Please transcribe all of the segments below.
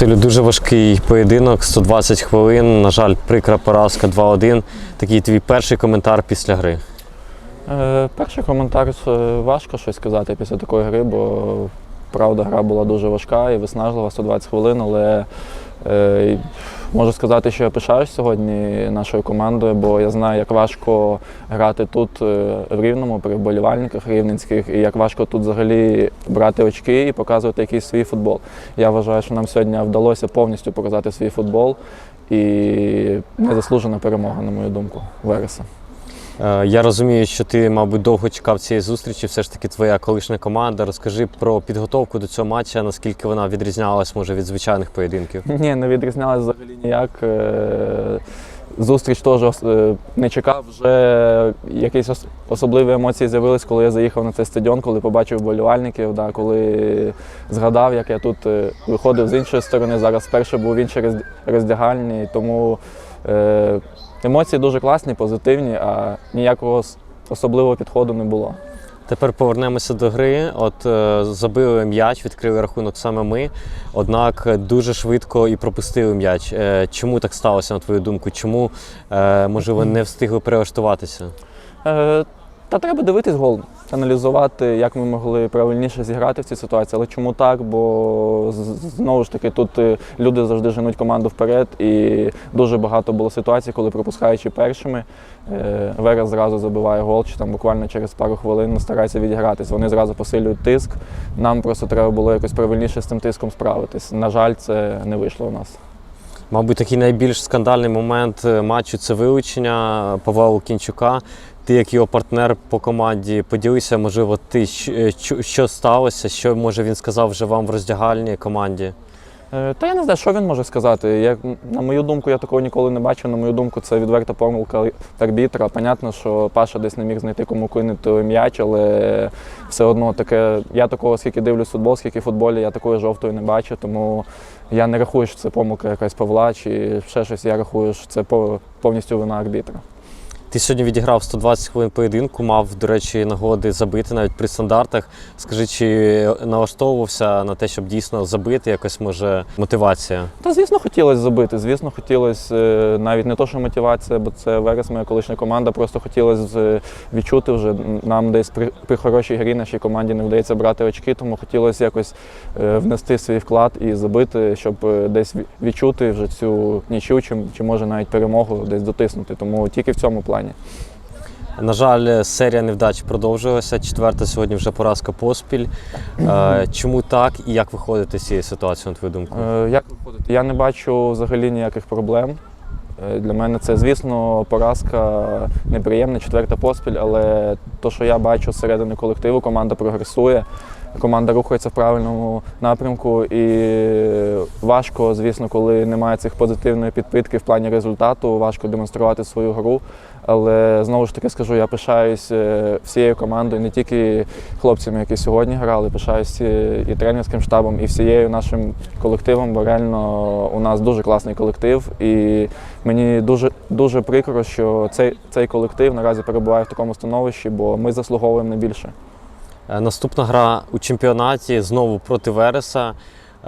Василю, дуже важкий поєдинок, 120 хвилин. На жаль, прикра поразка 2-1. Такий твій перший коментар після гри. Е, перший коментар е, важко щось сказати після такої гри, бо правда гра була дуже важка і виснажлива 120 хвилин, але можу сказати, що я пишаюсь сьогодні нашою командою, бо я знаю, як важко грати тут е, в Рівному при вболівальниках рівненських, і як важко тут взагалі брати очки і показувати якийсь свій футбол. Я вважаю, що нам сьогодні вдалося повністю показати свій футбол і незаслужена перемога, на мою думку, Вереса. Е, Я розумію, що ти, мабуть, довго чекав цієї зустрічі. Все ж таки, твоя колишня команда. Розкажи про підготовку до цього матча, наскільки вона відрізнялась, може, від звичайних поєдинків. Ні, не відрізнялась взагалі ніяк. Зустріч теж е, не чекав. Вже якісь особливі емоції з'явились, коли я заїхав на цей стадіон, коли побачив вболівальників, да, коли згадав, як я тут е, виходив з іншої сторони. Зараз вперше був в іншій розд- роздягальні, тому е, емоції дуже класні, позитивні, а ніякого особливого підходу не було. Тепер повернемося до гри. От е, забили м'яч, відкрили рахунок саме ми. Однак е, дуже швидко і пропустили м'яч. Е, Чому так сталося, на твою думку? Чому, можливо, не встигли перелаштуватися? Та треба дивитись гол, аналізувати, як ми могли правильніше зіграти в цій ситуації. Але чому так? Бо знову ж таки тут е, люди завжди женуть команду вперед, і дуже багато було ситуацій, коли пропускаючи першими, е, Верес зразу забиває гол, чи там буквально через пару хвилин старається відігратись. Вони зразу посилюють тиск. Нам просто треба було якось правильніше з цим тиском справитись. На жаль, це не вийшло у нас. Мабуть, такий найбільш скандальний момент е, матчу це вилучення Павла Кінчука. Ти, як його партнер по команді, поділися, можливо, ти е, що сталося, що може він сказав вже вам в роздягальні команді. Е, Та я не знаю, що він може сказати. Як, на мою думку, я такого ніколи не бачив. На мою думку, це відверта помилка арбітра. Понятно, що Паша десь не міг знайти кому кинути м'яч, але все одно таке. Я такого, скільки дивлюсь футбол, скільки в футболі, я такої жовтої не бачу. Тому я не рахую, що це помилка якась Павла чи ще щось. Я рахую, що це по- повністю вина арбітра. Ти сьогодні відіграв 120 хвилин поєдинку, мав, до речі, нагоди забити навіть при стандартах. Скажи, чи налаштовувався на те, щоб дійсно забити, якось може мотивація? Та звісно, хотілося забити. Звісно, хотілося е, навіть не то, що мотивація, бо це Верес, моя колишня команда. Просто хотілося е, відчути вже. Нам десь при, при хорошій грі нашій команді не вдається брати очки, тому хотілося якось е, внести свій вклад і забити, щоб десь відчути вже цю нічю, чи, чи може навіть перемогу десь дотиснути. Тому тільки в цьому плані. На жаль, серія невдач продовжилася. Четверта сьогодні вже поразка поспіль. Е, Чому так і як виходити з цієї ситуації, на твою думку? Е, Як виходити? Я не бачу взагалі ніяких проблем. Е, Для мене це, звісно, поразка неприємна, четверта поспіль, але то, що я бачу зсередини колективу, команда прогресує, команда рухається в правильному напрямку. І важко, звісно, коли немає цих позитивної підпитки в плані результату, важко демонструвати свою гру. Але знову ж таки скажу, я пишаюсь е, всією командою, не тільки хлопцями, які сьогодні грали, пишаюсь е, і тренерським штабом, і всією нашим колективом, бо реально у нас дуже класний колектив. І мені дуже дуже прикро, що цей, цей колектив наразі перебуває в такому становищі, бо ми заслуговуємо на більше. Е, Наступна гра у чемпіонаті знову проти Вереса.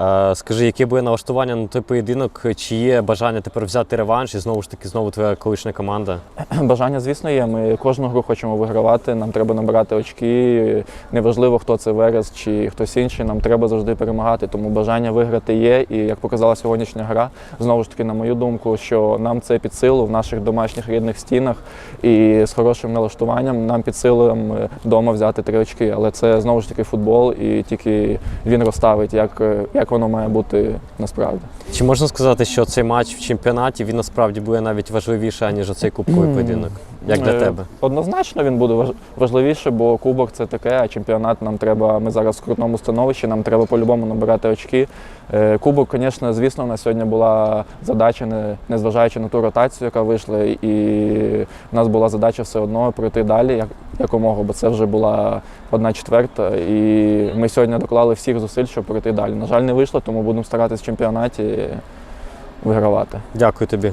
Е, Скажи, яке буде налаштування на той поєдинок? Чи є бажання тепер взяти реванш і знову ж таки знову твоя колишня команда? Бажання, звісно, є. Ми кожну гру хочемо вигравати. Нам треба набирати очки. Неважливо, хто це Верес чи хтось інший. Нам треба завжди перемагати. Тому бажання виграти є. І як показала сьогоднішня гра, знову ж таки, на мою думку, що нам це під силу в наших домашніх рідних стінах і з хорошим налаштуванням нам під силу вдома взяти три очки. Але це знову ж таки футбол, і тільки він розставить, як, як воно має бути насправді. Чи можна сказати, що цей матч в чемпіонаті він насправді буде навіть важливіший, ніж оцей кубковий поєдинок? Як для Е, тебе? Однозначно він буде важ- важливіше, бо кубок це таке, а чемпіонат нам треба. Ми зараз в крутному становищі, нам треба по-любому набирати очки. Е, Кубок, звісно, звісно, на сьогодні була задача, не- незважаючи на ту ротацію, яка вийшла, і в нас була задача все одно пройти далі, якомога, бо це вже була одна четверта. І ми сьогодні доклали всіх зусиль, щоб пройти далі. На жаль, не вийшло, тому будемо старатися в чемпіонаті вигравати. Дякую тобі.